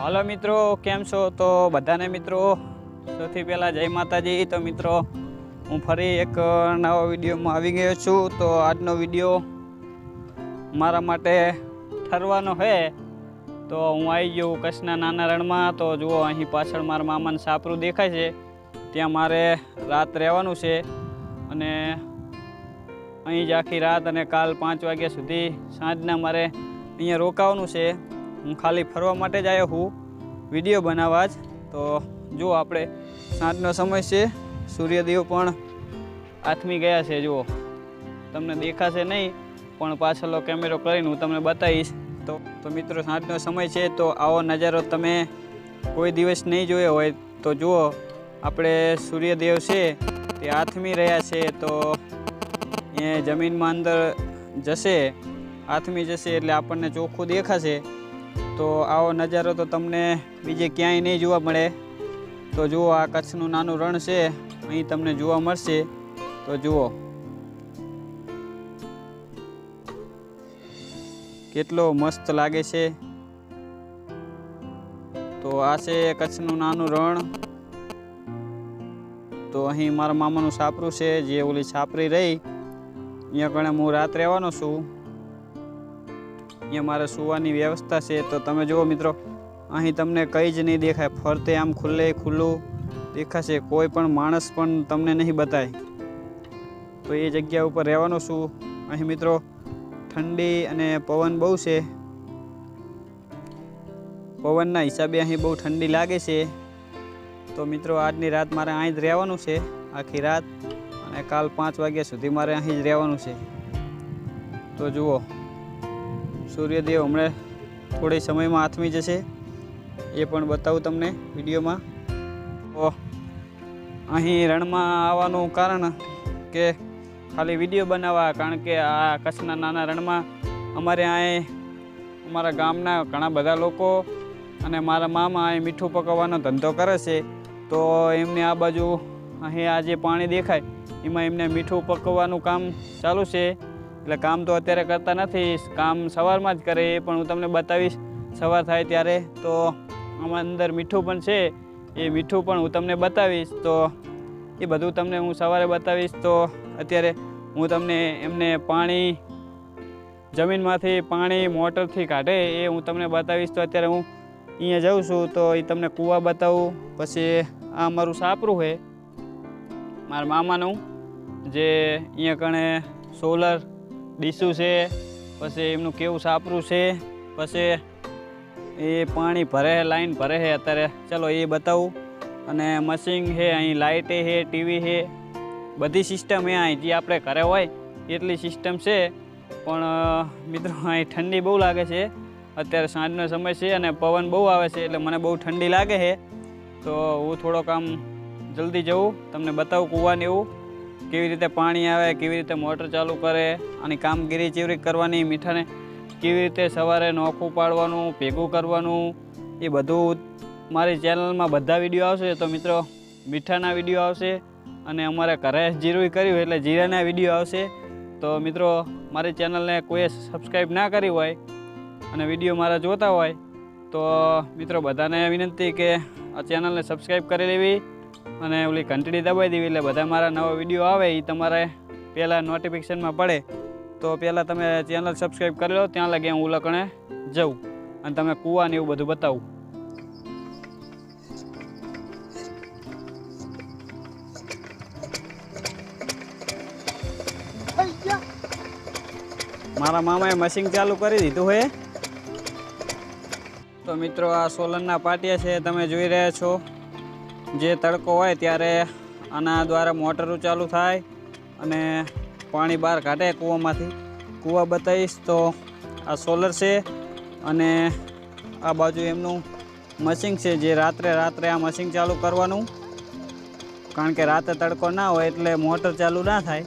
હાલો મિત્રો, કેમ છો? તો બધાને મિત્રો, સૌથી પહેલાં જય માતાજી. તો મિત્રો, હું ફરી એક નવા વિડીયોમાં આવી ગયો છું. તો આજનો વીડિયો મારા માટે ઠરવાનો છે. તો હું આવી ગયો કચ્છના નાના રણમાં તો જુઓ, અહીં પાછળ મારા મામાને સાપરું દેખાય છે. ત્યાં મારે રાત રહેવાનું છે. અને અહીં જ આખી રાત અને કાલ પાંચ વાગ્યા સુધી સાંજના મારે અહીંયા રોકાવાનું છે. હું ખાલી ફરવા માટે જ આવ્યો હું વીડિયો બનાવવા જ. તો જુઓ આપણે સાંજનો સમય છે, સૂર્યદેવ પણ આથમી ગયા છે, જુઓ. તમને દેખાશે નહીં, પણ પાછળનો કેમેરો કરીને હું તમને બતાવીશ. તો તો મિત્રો, સાંજનો સમય છે, તો આવો નજારો તમે કોઈ દિવસ નહીં જોયો હોય. તો જુઓ, આપણે સૂર્યદેવ છે, તે આથમી રહ્યા છે, તો એ જમીનમાં અંદર જશે આથમી જશે એટલે આપણને ચોખ્ખું દેખાશે. તો આવો નજારો તો તમને બીજે ક્યાંય નહીં જોવા મળે. તો જુઓ, આ કચ્છનું નાનું રણ છે. અહીં તમને જોવા મળશે. તો જુઓ. કેટલો મસ્ત લાગે છે. તો આ છે કચ્છનું નાનું રણ. તો અહીં મારા મામાનું સાપરું છે, જે ઓલી છાપરી રહી. અહીંયા કણે હું રાત રહેવાનો છું. અહીંયા મારે સુવાની વ્યવસ્થા છે. તો તમે જુઓ મિત્રો, અહીં તમને કંઈ જ નહીં દેખાય. ફરતે આમ ખુલ્લે ખુલ્લું દેખાશે. કોઈ પણ માણસ પણ તમને નહીં બતાય. તો એ જગ્યા ઉપર રહેવાનું છું. અહીં મિત્રો, ઠંડી અને પવન બહુ છે. પવનના હિસાબે અહીં બહુ ઠંડી લાગે છે. તો મિત્રો, આજની રાત મારે અહીં જ રહેવાનું છે. આખી રાત અને કાલ પાંચ વાગ્યા સુધી મારે અહીં જ રહેવાનું છે. તો જુઓ. સૂર્યદેવ હમણાં થોડી સમયમાં આથમી જશે. એ પણ બતાવું તમને વિડીયોમાં. તો અહીં રણમાં આવવાનું કારણ કે ખાલી વીડિયો બનાવવા, કારણ કે આ કચ્છના નાના રણમાં અમારે અહીં અમારા ગામના ઘણા બધા લોકો અને મારા મામા અહીં મીઠું પકવવાનો ધંધો કરે છે. તો એમને આ બાજુ અહીં આ જે પાણી દેખાય, એમાં એમને મીઠું પકવવાનું કામ ચાલુ છે. એટલે કામ તો અત્યારે કરતા નથી, કામ સવારમાં જ કરે એ પણ હું તમને બતાવીશ. સવાર થાય ત્યારે તો આમાં અંદર મીઠું પણ છે, એ મીઠું પણ હું તમને બતાવીશ. તો એ બધું તમને હું સવારે બતાવીશ. તો અત્યારે હું તમને એમને પાણી જમીનમાંથી પાણી મોટરથી કાઢે એ હું તમને બતાવીશ. તો અત્યારે હું અહીંયા જાઉં છું તો એ તમને કૂવા બતાવું. પછી આ મારું સાપરું છે, મારા મામાનું, જે અહીંયા કણે સોલર ડીસું છે, પછી એમનું કેવું સાપરું છે, પછી એ પાણી ભરે છે લાઈન ભરે છે અત્યારે. ચલો એ બતાવું. અને મશીન છે, અહીં લાઇટે છે, ટીવી છે, બધી સિસ્ટમ એ અહીં, જે આપણે ઘરે હોય, એટલી સિસ્ટમ છે. પણ મિત્રો, અહીં ઠંડી બહુ લાગે છે. અત્યારે સાંજનો સમય છે અને પવન બહુ આવે છે, એટલે મને બહુ ઠંડી લાગે છે. તો હું થોડોક આમ જલ્દી જવું તમને બતાવું કૂવાને એવું. કેવી રીતે પાણી આવે, કેવી રીતે મોટર ચાલુ કરે અને કામગીરી ચીવરી કરવાની, મીઠાને કેવી રીતે સવારે નોખું પાડવાનું, ભેગું કરવાનું, એ બધું મારી ચેનલમાં બધા વીડિયો આવશે. તો મિત્રો, મીઠાના વીડિયો આવશે અને અમારે ઘરે જીરું કર્યું એટલે જીરાના વીડિયો આવશે. તો મિત્રો, મારી ચેનલને કોઈએ સબસ્ક્રાઈબ ના કરી હોય અને વીડિયો મારા જોતા હોય, તો મિત્રો, બધાને વિનંતી કે આ ચેનલને સબસ્ક્રાઈબ કરી લેવી. અને ઓલી ઘંટડી દબાવી દેવી એટલે બધા મારા નવા વીડિયો આવે એ તમારે પહેલાં નોટિફિકેશનમાં પડે. તો પહેલાં તમે ચેનલ સબસ્ક્રાઈબ કરી લો, ત્યાં લગે હું લખણે જઉં. અને તમે કૂવાને એવું બધું બતાવું. મારા મામાએ મશીન ચાલુ કરી દીધું હોય તો મિત્રો, આ સોલરના પાટિયા છે, તમે જોઈ રહ્યા છો. જે તડકો હોય ત્યારે આના દ્વારા મોટરો ચાલુ થાય અને પાણી બહાર કાઢે કૂવામાંથી. કૂવા બતાવીશ તો આ સોલર છે અને આ બાજુ એમનું મશીન છે જે રાત્રે રાત્રે આ મશીન ચાલુ કરવાનું. કારણ કે રાતે તડકો ના હોય એટલે મોટર ચાલુ ના થાય.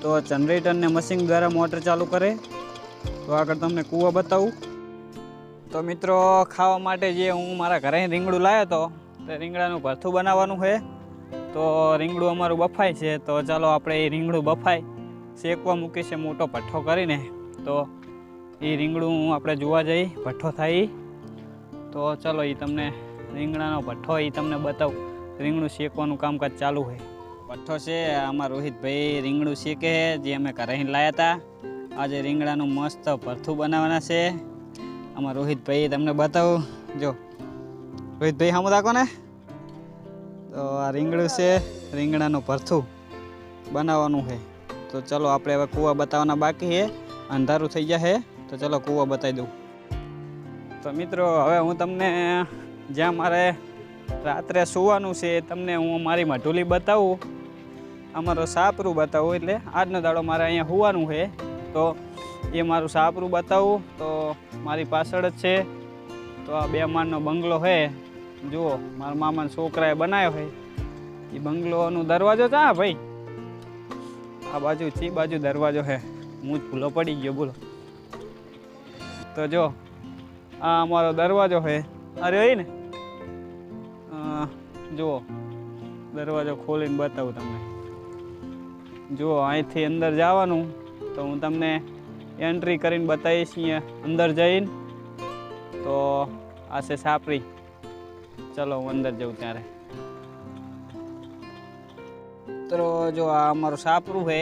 તો જનરેટરને મશીન દ્વારા મોટર ચાલુ કરે. તો આગળ તમને કૂવા બતાવું. તો મિત્રો ખાવા માટે જે હું મારા ઘરે રીંગણું લાવ્યો હતો તે રીંગણાનું ભરથું બનાવવાનું છે. તો રીંગણું અમારું બફાય છે. તો ચાલો આપણે એ રીંગણું બફાય. શેકવા મૂકી છે મોટો ભઠ્ઠો કરીને. તો એ રીંગણું આપણે જોવા જઈ, ભઠ્ઠો થાય. તો ચાલો એ તમને રીંગણાનો ભઠ્ઠો એ તમને બતાવું. રીંગણું શેકવાનું કામકાજ ચાલુ હોય ભઠ્ઠો છે, આમાં રોહિતભાઈ રીંગણું શેકે છે જે અમે ઘરે લાવ્યા હતા આજે રીંગણાનું મસ્ત ભરથું બનાવવાના છે. આમાં રોહિતભાઈ તમને બતાવું. જો રોહિતભાઈ સામું રાખો ને? તો આ રીંગણું છે, રીંગણાનું ભરથું બનાવવાનું છે. તો ચલો આપણે હવે કૂવા બતાવવાના બાકી છે, અંધારું થઈ જશે તો ચલો કૂવા બતાવી દઉં. તો મિત્રો, હવે હું તમને જ્યાં મારે રાત્રે સુવાનું છે, તમને હું મારી મઢુલી બતાવું. અમારો સાપરું બતાવું એટલે આજનો દાડો મારે અહીંયા હોવાનું છે. તો એ મારું સાપરું બતાવું. તો મારી પાછળ જ છે. તો આ બે માળનો બંગલો છે. જુઓ, મારા મામાના છોકરાએ બનાવ્યો હોય એ બંગલોનો દરવાજો ચા ભાઈ. આ બાજુ ચી બાજુ દરવાજો છે. હું જ ભૂલો પડી ગયો, બોલો. તો જો, આ અમારો દરવાજો છે. અરે, હોય ને. જુઓ, દરવાજો ખોલીને બતાવું તમને. જુઓ, અહીંથી અંદર જવાનું. તો હું તમને એન્ટ્રી કરીને બતાવીશ અહીંયા અંદર જઈને. તો આ છે સાપરી. ચલો હું અંદર જઉં ત્યારે. મિત્રો જો આ અમારું સાપરું છે,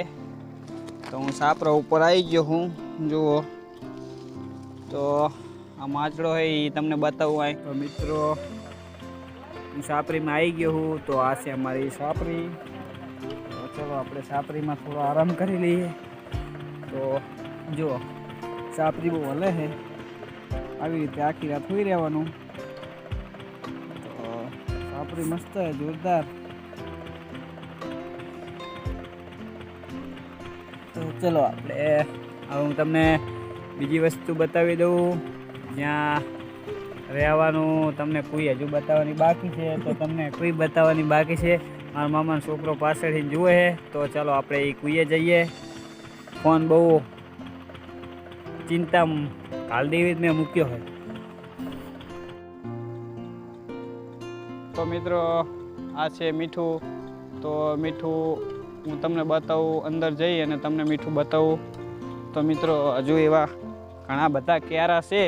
તો હું સાપરા ઉપર આવી ગયો હું, જુઓ. તો આ માછડો છે એ તમને બતાવું આય. તો મિત્રો, હું સાપરીમાં આવી ગયો હું, તો આ છે અમારી સાપરી. તો ચલો આપણે સાપરીમાં થોડો આરામ કરી લઈએ. તો જુઓ, સાપરી બહુ હલે છે. આવી રીતે આખી રાત હોઈ રહેવાનું. મસ્ત છે જોરદાર તો ચલો આપણે હવે હું તમને બીજી વસ્તુ બતાવી દઉં. જ્યાં રહેવાનું તમને કોઈ હજુ બતાવવાની બાકી છે, તો તમને કોઈ બતાવવાની બાકી છે. મારા મામાનો છોકરો પાછળથી જુએ છે, તો ચાલો આપણે એ કુઈએ જઈએ. ફોન બહુ ચિંતા હાલ દેવી જ મેં મૂક્યો હોય. તો મિત્રો, આ છે મીઠું. તો મીઠું હું તમને બતાવું, અંદર જઈ અને તમને મીઠું બતાવું. તો મિત્રો, હજુ એવા ઘણા બધા ક્યારા છે.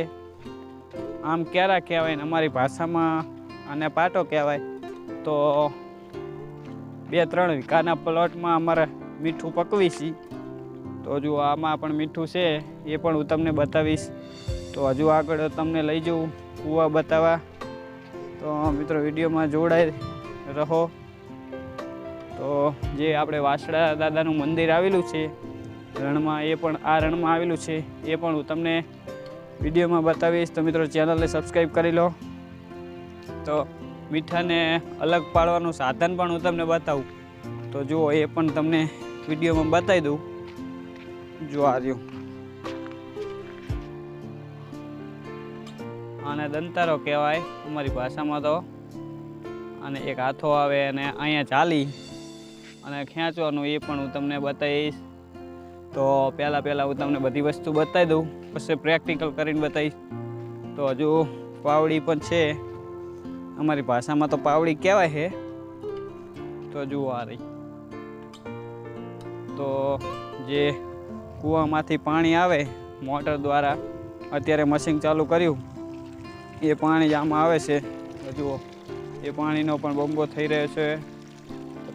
આમ ક્યારા કહેવાય ને અમારી ભાષામાં આને પાટો કહેવાય. તો બે ત્રણ વીઘાના પ્લોટમાં અમારે મીઠું પકવી છીએ તો હજુ આમાં પણ મીઠું છે, એ પણ હું તમને બતાવીશ. તો હજુ આગળ તમને લઈ જઉં, કૂવા બતાવવા. તો મિત્રો, વિડીયોમાં જોડાઈ રહો. તો જે આપણે વાસડા દાદાનું મંદિર આવેલું છે, રણમાં, એ પણ આ રણમાં આવેલું છે, એ પણ હું તમને વિડીયોમાં બતાવીશ. તો મિત્રો, ચેનલને સબસ્ક્રાઈબ કરી લો. તો મીઠાને અલગ પાડવાનું સાધન પણ હું તમને બતાવું. તો જુઓ, એ પણ તમને વિડીયોમાં બતાવી દઉં. જો આ રહ્યું. આને દંતારો કહેવાય, અમારી ભાષામાં તો. અને એક હાથો આવે અને અહીંયા ચાલી. અને ખેંચવાનું એ પણ હું તમને બતાવીશ. તો પહેલાં પહેલાં હું તમને બધી વસ્તુ બતાવી દઉં, પછી પ્રેક્ટિકલ કરીને બતાવીશ. તો હજુ પાવડી પણ છે. અમારી ભાષામાં તો પાવડી કહેવાય છે. તો જુઓ આ રહી. તો જે કૂવામાંથી પાણી આવે, મોટર દ્વારા, અત્યારે મશીન ચાલુ કર્યું. એ પાણી આમાં આવે છે જુઓ, એ પાણીનો પણ બંબો થઈ રહ્યો છે.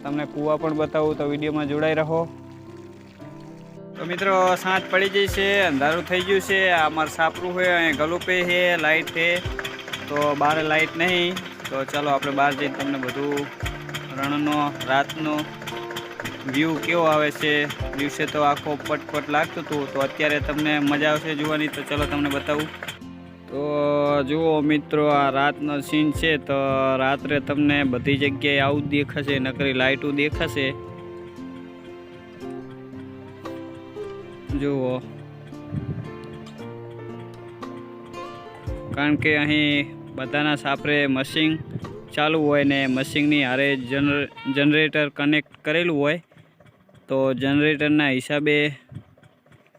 તમને કૂવા પણ બતાવું, તો વિડીયોમાં જોડાઈ રહો. તો મિત્રો, સાંજ પડી ગઈ છે, અંધારું થઈ ગયું છે આ અમારું સાપરું છે, અહીંયા ગલુપે છે લાઇટ છે. તો બહાર લાઇટ નહીં, તો ચાલો આપણે બહાર જઈને તમને બધું રણનો, રાતનો વ્યૂ કેવો આવે છે. દિવસે તો આખો પટપટ લાગતું હતું, તો અત્યારે તમને મજા આવશે જોવાની, તો ચલો તમને બતાવું. તો જુઓ મિત્રો, આ રાતનો સીન છે તો રાત્રે તમને બધી જગ્યાએ આવું દેખાશે, નકરી લાઇટો દેખાશે. જુઓ. કારણ કે અહીં બધાના સાપરે મશીન ચાલુ હોય ને મશીનની હારે જનરે જનરેટર કનેક્ટ કરેલું હોય, તો જનરેટરના હિસાબે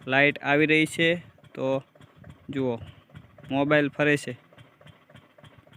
લાઇટ આવી રહી છે. તો જુઓ. મોબાઈલ ફરે છે.